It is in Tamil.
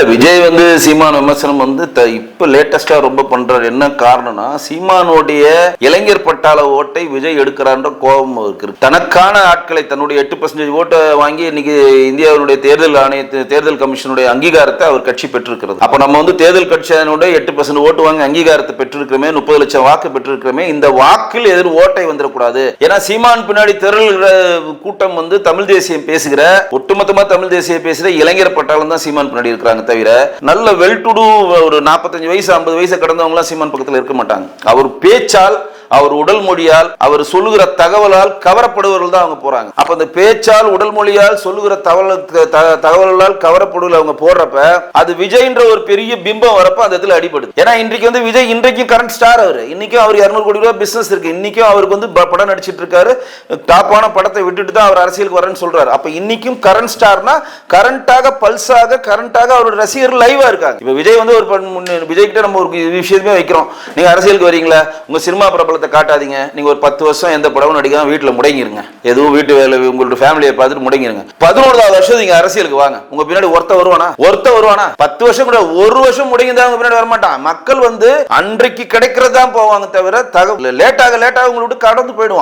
இல்லை விஜய் வந்து சீமான் விமர்சனம் வந்து இப்போ இப்ப லேட்டஸ்டா ரொம்ப பண்ணுறாரு என்ன காரணம்னா சீமானுடைய இளைஞர் பட்டாள ஓட்டை விஜய் எடுக்கிறான்ற கோபம் இருக்கு. தனக்கான ஆட்களை தன்னுடைய எட்டு பர்சன்டேஜ் ஓட்டை வாங்கி இன்னைக்கு இந்தியாவினுடைய தேர்தல் ஆணையத்து தேர்தல் கமிஷனுடைய அங்கீகாரத்தை அவர் கட்சி பெற்றிருக்கிறது. அப்ப நம்ம வந்து தேர்தல் கட்சியினுடைய எட்டு பர்சன்ட் ஓட்டு வாங்கி அங்கீகாரத்தை பெற்றிருக்கிறோமே முப்பது லட்சம் வாக்கு பெற்றிருக்கிறோமே இந்த வாக்கில் எதிர் ஓட்டை வந்துடக்கூடாது. ஏன்னா சீமான் பின்னாடி திரள்கிற கூட்டம் வந்து தமிழ் தேசியம் பேசுகிற ஒட்டுமொத்தமாக தமிழ் தேசியம் பேசுகிற இளைஞர் பட்டாளம் தான் சீமான் பின்னாடி இருக்கிறாங்க தவிர நல்ல வெல் டு ஒரு நாற்பத்தஞ்சு வயசு ஐம்பது வயசு கடந்தவங்களாம் சீமான் பக்கத்தில் இருக்க மாட்டாங்க. அவர் பேச்சால் அவர் உடல் மொழியால் அவர் சொல்லுகிற தகவலால் கவரப்படுவர்கள் தான் அவங்க போறாங்க. அப்ப அந்த பேச்சால் உடல் மொழியால் சொல்லுகிற தகவல் தகவலால் கவரப்படுவர்கள் அவங்க போடுறப்ப அது விஜய்ன்ற ஒரு பெரிய பிம்பம் வரப்ப அந்த இடத்துல அடிபடுது. ஏன்னா இன்றைக்கு வந்து விஜய் இன்றைக்கும் கரண்ட் ஸ்டார் அவர். இன்னைக்கும் அவர் இருநூறு கோடி ரூபாய் பிசினஸ் இருக்கு. இன்னைக்கும் அவருக்கு வந்து ப- படம் நடிச்சிட்டு இருக்காரு. டாப்பான படத்தை விட்டுட்டு தான் அவர் அரசியலுக்கு வரேன்னு சொல்றாரு. அப்ப இன்னைக்கும் கரண்ட் ஸ்டார்னா கரண்டாக பல்ஸாக கரண்டாக அவரோட ரசிகர்கள் லைவா இருக்காங்க. இப்ப விஜய் வந்து ஒரு விஜய் கிட்ட நம்ம ஒரு விஷயமே வைக்கிறோம். நீங்க அரசியலுக்கு வரீங்களா? உங்க சினிமா பிரபல பிரபலத்தை காட்டாதீங்க. நீங்க ஒரு பத்து வருஷம் எந்த படமும் நடிக்காம வீட்டில் முடங்கிருங்க. எதுவும் வீட்டு வேலை உங்களோட ஃபேமிலியை பார்த்துட்டு முடங்கிருங்க. பதினோராவது வருஷம் நீங்க அரசியலுக்கு வாங்க. உங்க பின்னாடி ஒருத்த வருவானா? ஒருத்த வருவானா? பத்து வருஷம் கூட ஒரு வருஷம் முடங்கிதான் உங்க பின்னாடி வரமாட்டான். மக்கள் வந்து அன்றைக்கு கிடைக்கிறது தான் போவாங்க தவிர தகவல் லேட்டாக லேட்டாக உங்களை விட்டு கடந்து போயிடுவான்.